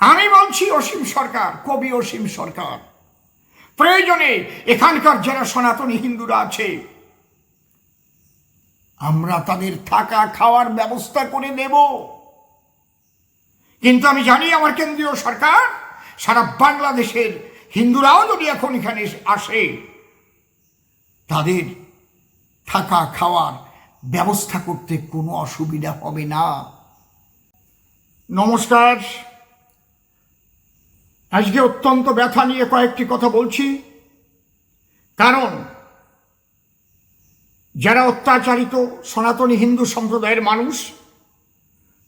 আমি বলছি অসীম সরকার, কবি অসীম সরকার। প্রয়োজনে এখানকার যারা সনাতনী হিন্দুরা আছে, আমরা তাদের থাকা খাওয়ার ব্যবস্থা করে দেব কিন্তু আমি জানি আমার কেন্দ্রীয় সরকার, সারা বাংলাদেশের হিন্দুরাও যদি এখন এখানে আসে, তাদের থাকা খাওয়ার ব্যবস্থা করতে কোনো অসুবিধা হবে না। নমস্কার। আজকে অত্যন্ত ব্যথা নিয়ে কয়েকটি কথা বলছি। কারণ, যারা অত্যাচারিত সনাতনী হিন্দু সম্প্রদায়ের মানুষ,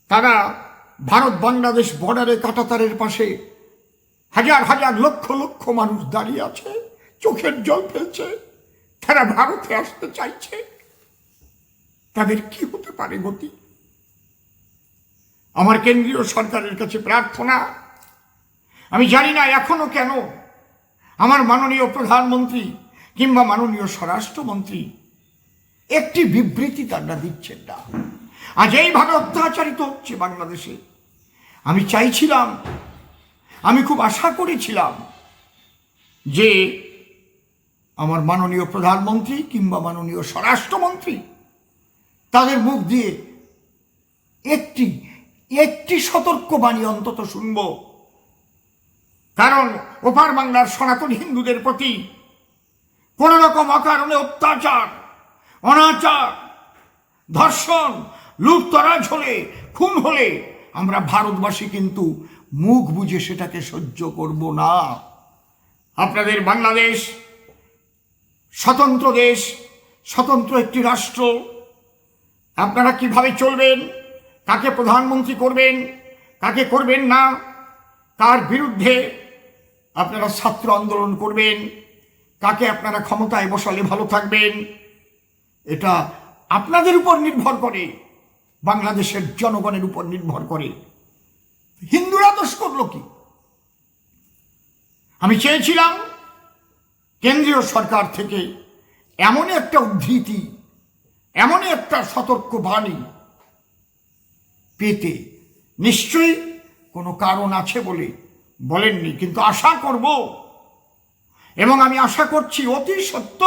তারা ভারত বাংলাদেশ বর্ডারে কাটাতারের পাশে হাজার হাজার লক্ষ লক্ষ মানুষ দাঁড়িয়ে আছে, চোখের জল ফেলছে, তারা ভারতে আসতে চাইছে। তাদের কি হতে পারে গতি? আমার কেন্দ্রীয় সরকারের কাছে প্রার্থনা আমি জানি না এখনও কেন। আমার মাননীয় প্রধানমন্ত্রী কিংবা মাননীয় স্বরাষ্ট্রমন্ত্রী একটি বিবৃতি তারা দিচ্ছেন না। আজ এইভাবে অত্যাচারিত হচ্ছে বাংলাদেশে। আমি চাইছিলাম, আমি খুব আশা করেছিলাম যে আমার মাননীয় প্রধানমন্ত্রী কিংবা মাননীয় স্বরাষ্ট্রমন্ত্রী তাদের মুখ দিয়ে একটি একটি সতর্কবাণী অন্তত শুনব। কারণ ওপার বাংলার সনাতন হিন্দুদের প্রতি কোন রকম অকারণে অত্যাচার, অনাচার, ধর্ষণ, লুটতরাজ হলে, খুন হলে আমরা ভারতবাসী কিন্তু মুখ বুঝে সেটাকে সহ্য করব না। আপনাদের বাংলাদেশ স্বতন্ত্র দেশ, স্বতন্ত্র একটি রাষ্ট্র, আপনারা কীভাবে চলবেন, কাকে প্রধানমন্ত্রী করবেন, কাকে করবেন না, তার বিরুদ্ধে আপনারা ছাত্র আন্দোলন করবেন, কাকে আপনারা ক্ষমতায় বসালে ভালো থাকবেন, এটা আপনাদের উপর নির্ভর করে, বাংলাদেশের জনগণের উপর নির্ভর করে। হিন্দুরা দোষ করল কি? আমি চেয়েছিলাম কেন্দ্রীয় সরকার থেকে এমন একটা উদ্ধৃতি এমন একটা সতর্ক বাণী পেতে। নিশ্চয়ই কোনো কারণ আছে বলে বলেননি, কিন্তু আশা করব। এবং আমি আশা করছি অতি সত্য।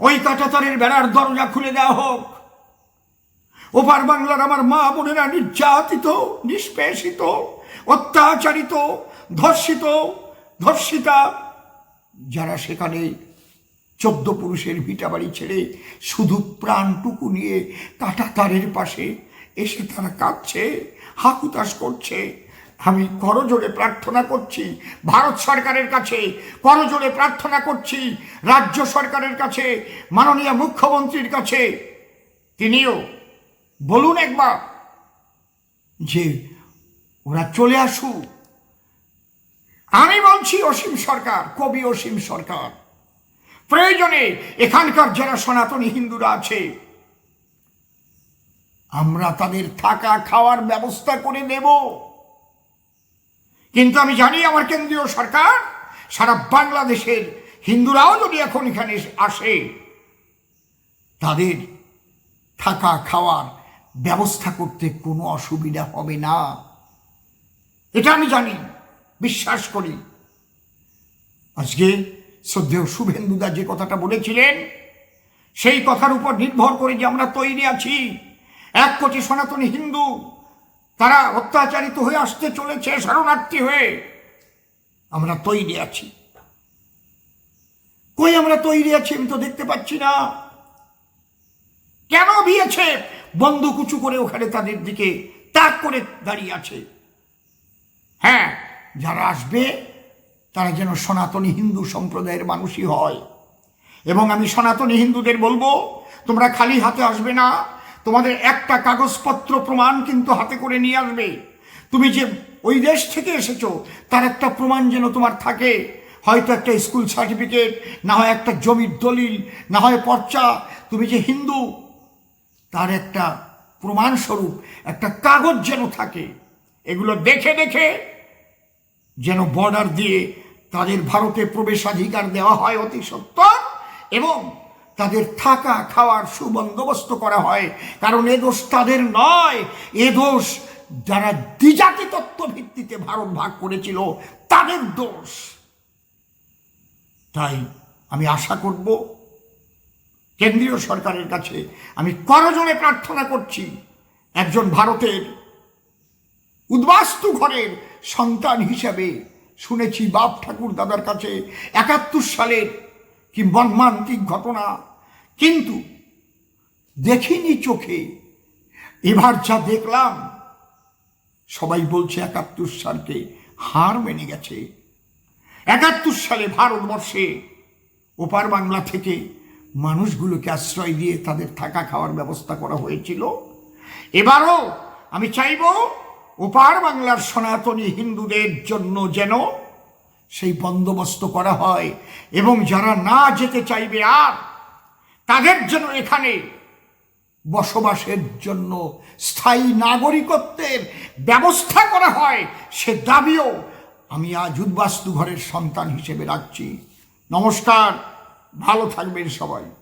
ওই কাটাতারের বেড়ার দরজা খুলে দেওয়া হোক। ওপার বাংলার আমার মা বোনেরা নির্যাতিত, নিষ্পেষিত, অত্যাচারিত, ধর্ষিত, ধর্ষিতা, যারা সেখানে চোদ্দ পুরুষের ভিটা বাড়ি ছেড়ে শুধু প্রাণটুকু নিয়ে কাটা তারের পাশে এসে তারা কাঁদছে, হাকুতাস করছে। আমি করজোড়ে প্রার্থনা করছি, ভারত সরকারের কাছে করজোড়ে প্রার্থনা করছি, রাজ্য সরকারের কাছে, মাননীয় মুখ্যমন্ত্রীর কাছে। তিনিও, বলুন একবার যে ওরা চলে আসুক। আমি বলছি অসীম সরকার, কবি অসীম সরকার। প্রয়োজনে এখানকার যারা সনাতনী হিন্দুরা আছে, আমরা তাদের থাকা খাওয়ার ব্যবস্থা করে দেব কিন্তু আমি জানি আমার কেন্দ্রীয় সরকার সারা বাংলাদেশের হিন্দুরাও যদি এখন এখানে আসে, তাদের থাকা খাওয়ার ব্যবস্থা করতে কোনো অসুবিধা হবে না। এটা আমি জানি, বিশ্বাস করি। আজকে শ্রদ্ধেয় শুভেন্দুদা যে কথাটা বলেছিলেন, সেই কথার উপর নির্ভর করে যে আমরা তৈরি আছি। এক কোটি সনাতনী হিন্দু তারা অত্যাচারিত হয়ে আসতে চলেছে, শরণার্থী হয়ে। আমরা তৈরি আছি। কই আমরা তৈরি আছি আমি তো দেখতে পাচ্ছি না। কেন বিয়েছে? বন্দুক উঁচু করে ওখানে তাদের দিকে তাক করে দাঁড়িয়ে আছে। হ্যাঁ যারা আসবে, তারা যেন সনাতনী হিন্দু সম্প্রদায়ের মানুষই হয়। এবং আমি সনাতনী হিন্দুদের বলব, তোমরা খালি হাতে আসবে না তোমাদের একটা কাগজপত্র প্রমাণ কিন্তু হাতে করে নিয়ে আসবে। তুমি যে ওই দেশ থেকে এসেছ, তার একটা প্রমাণ যেন তোমার থাকে। হয়তো একটা স্কুল সার্টিফিকেট, না হয় একটা জমির দলিল, না হয় পর্চা। তুমি যে হিন্দু, তার একটা প্রমাণস্বরূপ, একটা কাগজ যেন থাকে। এগুলো দেখে দেখে যেন বর্ডার দিয়ে তাদের ভারতে প্রবেশাধিকার দেওয়া হয় অতি সত্তর এবং তাদের থাকা খাওয়ার সুবন্দোবস্ত করা হয়। কারণ এ দোষ তাদের নয়। এ দোষ যারা দ্বিজাতি তত্ত্ব ভিত্তিতে ভারত ভাগ করেছিল, তাদের দোষ। তাই আমি আশা করব, কেন্দ্রীয় সরকারের কাছে আমি করজনে প্রার্থনা করছি, একজন ভারতের উদ্বাস্তু ঘরের সন্তান হিসাবে শুনেছি বাপ ঠাকুর দাদার কাছে একাত্তর সালের কি মর্মান্তিক ঘটনা। কিন্তু দেখিনি চোখে। এবার যা দেখলাম, সবাই বলছে একাত্তর সালকে হার মেনে গেছে। একাত্তর সালে ভারতবর্ষে ওপার বাংলা থেকে মানুষগুলোকে আশ্রয় দিয়ে তাদের থাকা খাওয়ার ব্যবস্থা করা হয়েছিল। এবারও আমি চাইব ওপার বাংলার সনাতনী হিন্দুদের জন্য যেন সেই বন্দোবস্ত করা হয়। এবং যারা না যেতে চাইবে আর, তাদের জন্য এখানে বসবাসের জন্য স্থায়ী নাগরিকত্বের ব্যবস্থা করা হয়। সে দাবিও আমি আজ উদ্বাস্তু ঘরের সন্তান হিসেবে রাখছি। নমস্কার, ভালো থাকবেন সবাই।